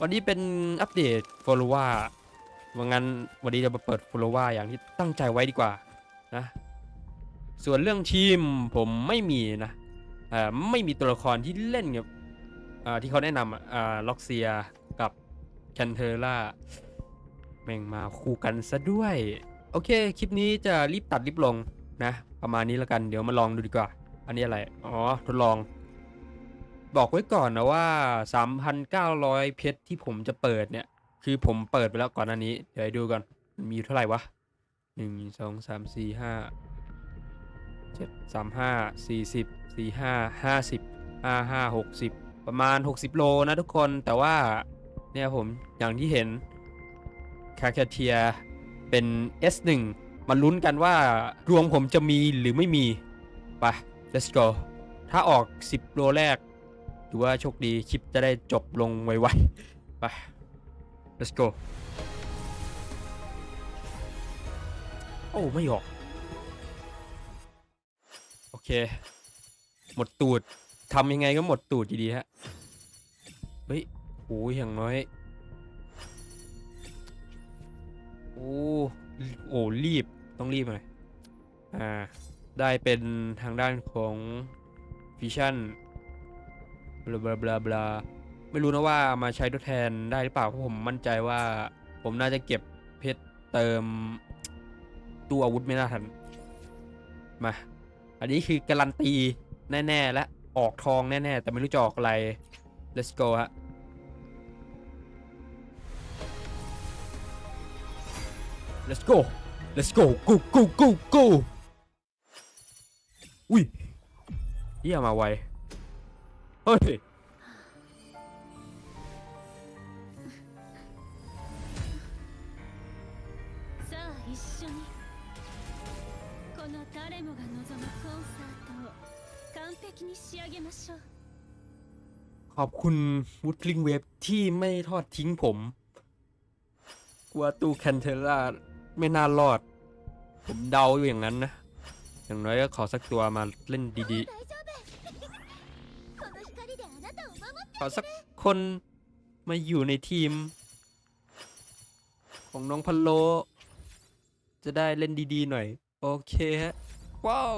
วันนี้เป็นอัปเดตโฟลว่าว่างั้นวันนี้จะมาเปิดโฟลว่าอย่างที่ตั้งใจไว้ดีกว่านะ ส่วนเรื่องทีมผมไม่มีนะอ่อไม่มีตัวละครที่เล่นกับอ่าที่เขาแนะนำอะอ่าล็อกเซียกับแคนเทอร่าแม่งมาคู่กันซะด้วย โอเค คลิปนี้จะรีบตัดรีบลงนะ ประมาณนี้แล้วกันเดี๋ยวมาลองดูดีกว่า อันนี้อะไร อ๋อ ทดลอง บอกไว้ก่อนนะว่า 3,900 เพชรที่ผมจะเปิดเนี่ย คือผมเปิดไปแล้วก่อนหน้านี้ เดี๋ยวดูก่อน มีอยู่เท่าไหร่วะหนึ่งสองสามสี่ห้าเจ็ดสามห้าสี่สิบสี่ห้าห้าสิบห้าห้าหกสิบประมาณ 60 โลนะทุกคน แต่ว่าเนี่ยผมอย่างที่เห็นคาแคเทียเป็น S1 มาลุ้นกันว่าดวงผมจะมีหรือไม่มี ไป let's go ถ้าออก 10 โลแรก ถือว่าโชคดีคลิปจะได้จบลงไวๆไป let's go โอ้ไม่ออก โอเค หมดตูดทำยังไงก็หมดตูดอยู่ดีฮะ เฮ้ยโอ้ยอย่างน้อย โอ้โอ้รีบต้องรีบหน่อยอ่า ได้เป็นทางด้านของฟิชั่น บลาบลาบลาบลาไม่รู้นะว่ามาใช้ทดแทนได้หรือเปล่าเพราะผมมั่นใจว่า ผมน่าจะเก็บเพชรเติมตู้อาวุธไม่น่าทันมา อันนี้คือการันตีแน่ๆและออกทองแน่ๆ แต่ไม่รู้จะออกอะไร let's go ฮะ let's go let's go go go go go อุ้ยเยี่ยมาไวเฮ้ย さあ一緒にこの誰もが望むコンサートを完璧に仕上げましょう ขอบคุณวูดคลิงเวฟที่ไม่ทอดทิ้งผมกลัวตู้แคนเทล่าไม่น่ารอด ผมเดาอยู่อย่างนั้นนะ อย่างน้อยก็ขอสักตัวมาเล่นดี 大 ขอสักคนมาอยู่ในทีม ของน้องพัลโล จะได้เล่นดีๆหน่อย โอเคฮะ ว้าว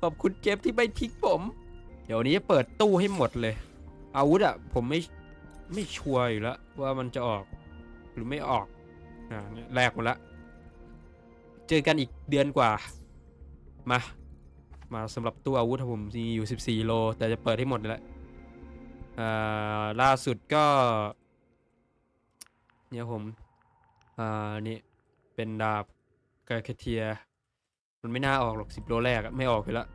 ขอบคุณเจฟที่ไม่ทิ้งผม เดี๋ยวนี้จะเปิดตู้ให้หมดเลย อาวุธอะผมไม่ไม่ชัวร์อยู่แล้วว่ามันจะออกหรือไม่ออกอ่าเนี่แลกหมดละ เจอกันอีกเดือนกว่า มา มาสำหรับตู้อาวุธผมมีอยู่ 14 โล แต่จะเปิดให้หมดเลยแหละ อ่าล่าสุดก็ เนี่ยผมอ่านี่เป็นดาบกาเคเทีย มันไม่น่าออกหรอก10โลแรกอะไม่ออกอยู่แล้ว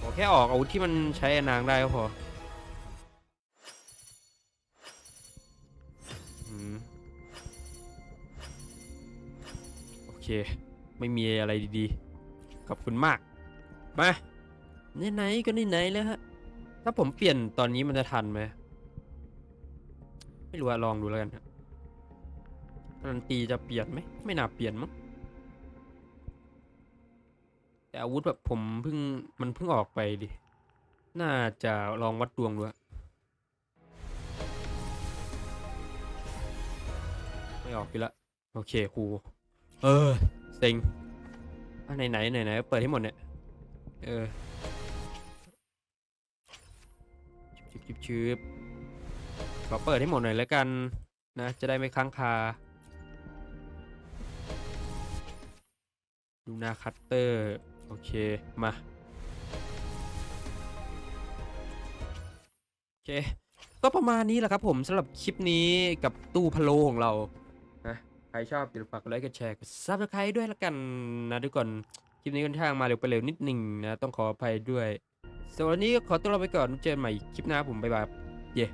ขอแค่ออกอาวุธที่มันใช้นางได้ก็พออืมโอเค ไม่มีอะไรดีๆ ขอบคุณมาก มา ไหนๆก็ไหนๆแล้วฮะ ถ้าผมเปลี่ยนตอนนี้มันจะทันไหม ไม่รู้อะลองดูแล้วกันฮะการันตีจะเปลี่ยนไหม ไม่น่าเปลี่ยนมั้ง แต่อาวุธแบบผมเพิ่งมันเพิ่งออกไปดิ น่าจะลองวัดดวงดูอะไม่ออกไปละ โอเคครูเออ เซ็งอะไหนไหนไหนไหนเปิดให้หมดเนี่ย เออ ชิบชิบขอเปิดให้หมดหน่อยแล้วกันนะ จะได้ไม่ค้างคา ดูนาคัตเตอร์ โอเค มา โอเค ก็ประมาณนี้แหละครับผมสำหรับคลิปนี้กับตู้พะโลของเรานะใครชอบอย่าลืมฝากกดไลค์กดแชร์กดซับสไครต์ด้วยละกันนะทุกคน คลิปนี้ค่อนข้างมาเร็วไปเร็วนิดหนึ่งนะ ต้องขออภัยด้วย สำหรับวันนี้ก็ขอตัวลาไปก่อนเจอกันใหม่คลิปหน้าผมบ๊ายบายเย้